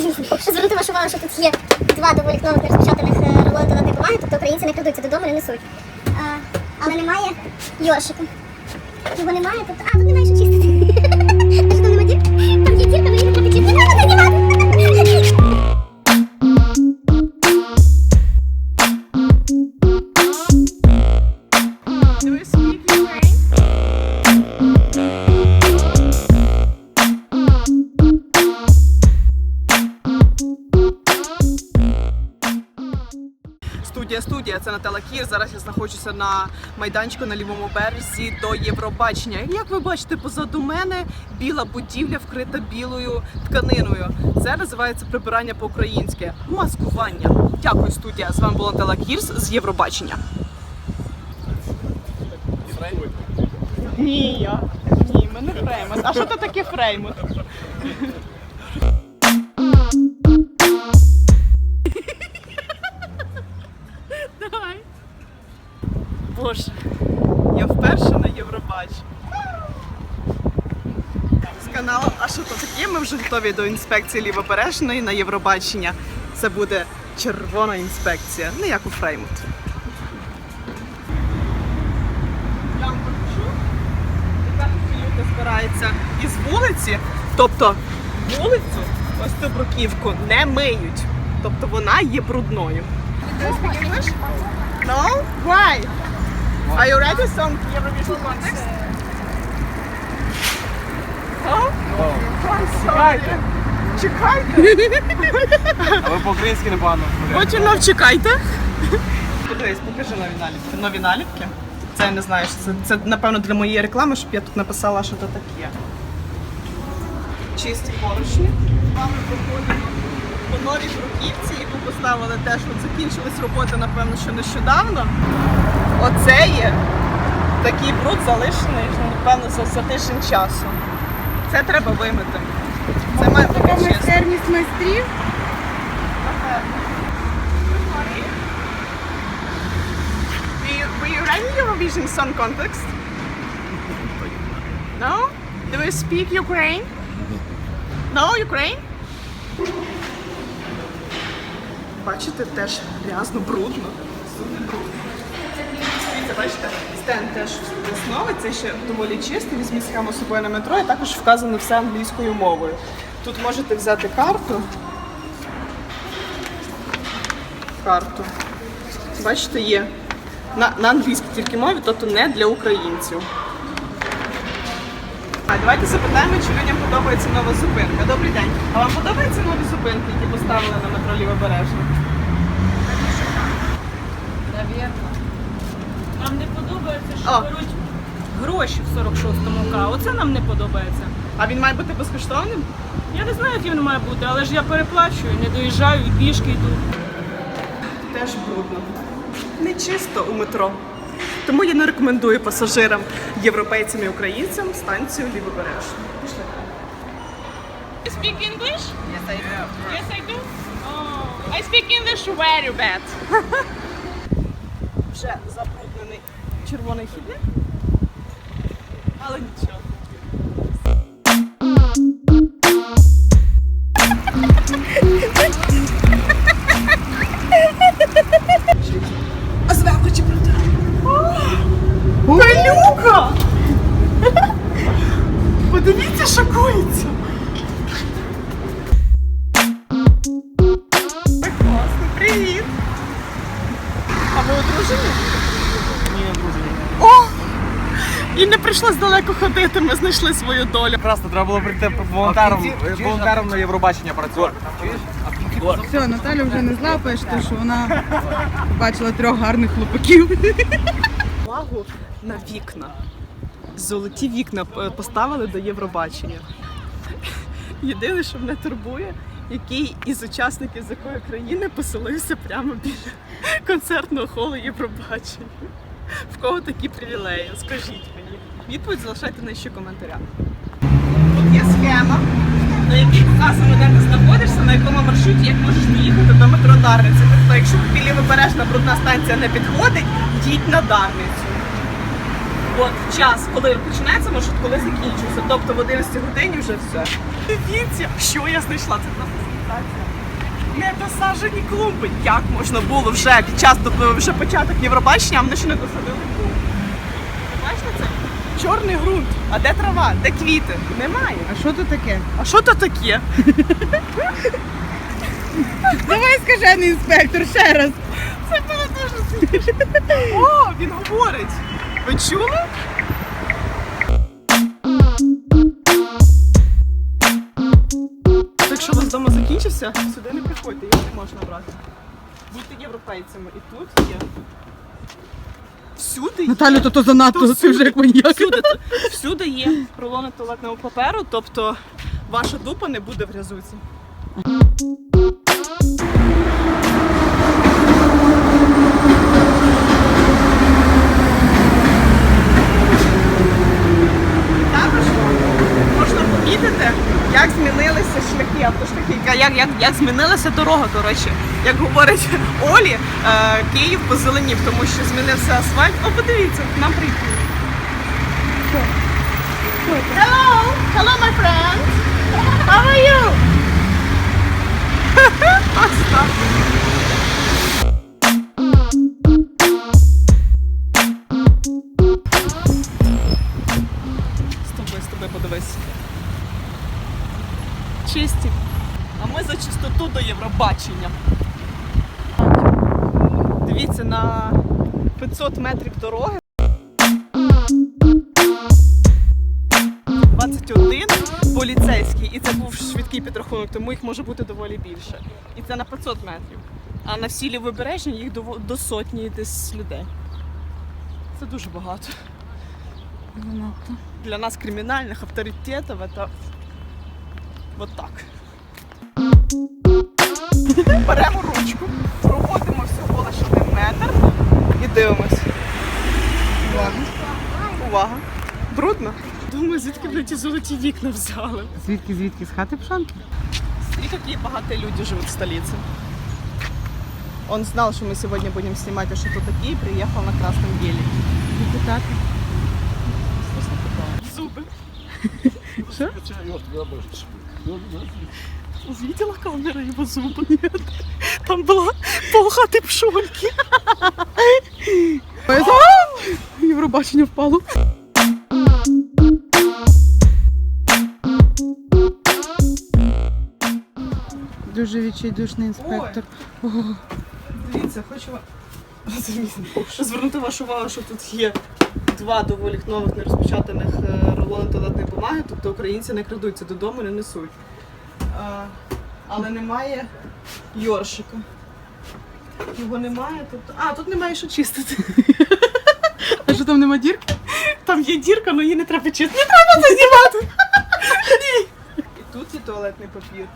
Звернути вашу увагу, що тут є два доволі кнопки розпечатаних е, рулони туалетної бумаги, тобто українці не крадуться додому, не несуть. А, але немає Йошика. Його немає, тобто. А, тут немає що чистити. Там є дірка, але не треба чистити. Студія, Кір. Зараз я знаходжуся на майданчику на лівому березі до Євробачення. Як ви бачите, позаду мене біла будівля вкрита білою тканиною. Це називається прибирання по-українськи. Маскування. Дякую, студія. З вами була Наталя Кірс з Євробачення. Ні, я. Ні, ми не Фреймут. А що це таке Фреймут? Що? Ми вже готові до інспекції лівобережної на Євробачення. Це буде червона інспекція, не як у Фреймут. Збирається із вулиці, тобто вулицю, ось цю бруківку не миють. Тобто вона є брудною. No? Why? Are you ready some Eurovision context? Чекайте. Чекайте. А ви по-українськи непогано. Потім ну, чекайте. Подивись, покажи нові наліпки. Нові наліпки. Це я не знаю, що це, це напевно для моєї реклами, щоб я тут написала, що це таке. Чисті поручні. З вами проходимо по новій бруківці, яку поставили теж, от закінчились роботи, напевно, що нещодавно. Оце є такий бруд залишений, напевно, за, за тиждень часу. Це треба вимити. Це має бути чисто. Майстерність майстрів. Were you, were you running Eurovision Song Contest? No? Do you speak Ukraine? No, Ukraine? Бачите, теж грязно, брудно. Всюди брудно. Дивіться, бачите, стенд теж весновий, це ще доволі чистий, візьміть схему собою на метро і також вказано все англійською мовою. Тут можете взяти карту. Карту. Бачите, є на, на англійській тільки мові, тобто не для українців. А давайте запитаємо, чи людям подобається нова зупинка. Добрий день. А вам подобаються нові зупинки, які поставили на метро Лівобережне? Нам не подобається, що О. беруть гроші в 46-му К. Оце нам не подобається. А він має бути безкоштовним? Я не знаю, який він має бути, але ж я переплачую, не доїжджаю і пішки йду. Теж брудно. Не чисто у метро. Тому я не рекомендую пасажирам, європейцям і українцям станцію Лівобережну. Пішли. You speak English? Yes, I do. Yes, I do? Oh, I speak English very bad. Вже забруднений червоний хідник. Але нічого. Не далеко ходити, ми знайшли свою долю. Просто треба було прийти волонтером, волонтером на Євробачення працювати. Все, Наталя вже не злапаєш, тому що вона побачила трьох гарних хлопаків. Увагу на вікна. Золоті вікна поставили до Євробачення. Єдине, що мене турбує, який із учасників з якої країни поселився прямо біля концертного холу Євробачення. В кого такі привілеї? Скажіть мені. Відповідь залишайте нижче в коментарях. Тут є схема, на якій показано, де ти знаходишся, на якому маршруті, як можеш доїхати до метро Дарниця. Тобто, якщо тобі лівобережна брудна станція не підходить, їдь на Дарницю. от час, коли починається маршрут, коли закінчується. Тобто в 11 годині вже все. Дивіться, що я знайшла. Це просто сенсація. Не досаджені клумби. Як можна було вже під час тобто вже початок Євробачення, а вони ще не досадили клумби. Бачите це? Чорний ґрунт. А де трава? Де квіти? Немає. А що тут таке? А що то таке? Давай скажений інспектор ще раз. Це було дуже смішно. О, він говорить. Ви чули? Так що у вас вдома закінчився? Сюди не приходьте, їх не можна брати. Будьте європейцями. І тут є. Всюди є. Наталю, то то занадто, То ти вже як маніяк. Всюди, всюди є рулони туалетного паперу, тобто ваша дупа не буде в грязуці. Також можна помітити, як змінилися шляхи, автошляхи, як, як, як змінилася дорога, до речі. Як говорить Олі, е, Київ позеленів, тому що змінився асфальт. О, подивіться, нам приїхали. Hello! Hello, my friend! How are you? Подивись. Чисті. А ми за чистоту до Євробачення. Дивіться на 500 метрів дороги. 21 поліцейський, і це був швидкий підрахунок, тому їх може бути доволі більше. І це на 500 метрів. А на всій лівобережній їх до, до сотні десь людей. Це дуже багато. Для нас кримінальних авторитетів це так. Беремо Брудно. Думаю, звідки блядь, ті золоті вікна взяли. Звідки, звідки? З хати пшанки? Смотри, какие богатые люди живут в столице. Он знал, что мы сегодня будем снимать, а что тут такие, приехал на красном гелике. Депутати. Зубы. Що? Увидела камера его зубы? Нет. Там была полхаты пшонки. Євробачення впало. Дуже відчайдушний інспектор. Ого. Дивіться, хочу вам звернути вашу увагу, що тут є два доволі нових нерозпечатаних е, рулони туалетної бумаги, тобто українці не крадуться додому, не несуть. А, але немає йоршика. Його немає тут. А, тут немає що чистити. А що там нема дірки? Там є дірка, але її не треба чистити. Не треба це знімати. І тут є туалетний папір.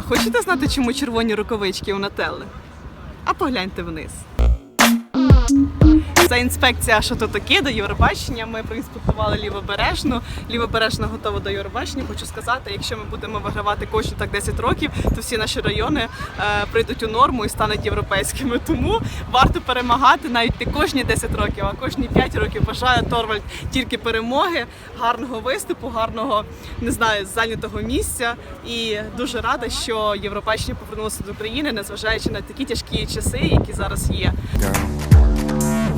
А хочете знати, чому червоні рукавички у Нателли? А погляньте вниз. Це інспекція, що то таке до Євробачення. Ми проінспектували лівобережну. Лівобережна готова до Євробачення. Хочу сказати, якщо ми будемо вигравати кожні так 10 років, то всі наші райони е, прийдуть у норму і стануть європейськими. Тому варто перемагати навіть не кожні 10 років, а кожні 5 років. Бажаю Торвальд тільки перемоги, гарного виступу, гарного не знаю, зайнятого місця. І дуже рада, що Євробачення повернулося до України, незважаючи на такі тяжкі часи, які зараз є.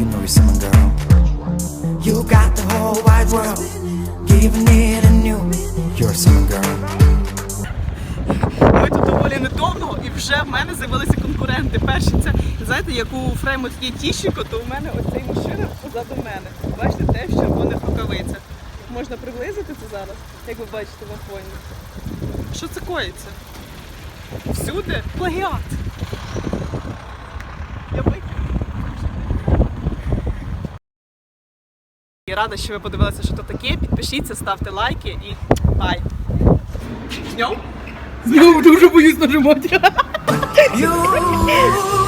You know you're something, girl. You got the whole wide world, giving it anew. You're something, girl. Ми тут доволі недовго, і вже в мене з'явилися конкуренти. Перший це знаєте, як у Фреймут є Тіщенко, то у мене оцей мужчина позаду мене. Бачите, те в червоних рукавицях. Можна приблизити це зараз, як ви бачите на фоні. Що це коїться? Всюди плагіат. Я І рада, що ви подивилися, що то таке. Підпишіться, ставте лайки і бай. З днем! Я дуже боюсь нажимати.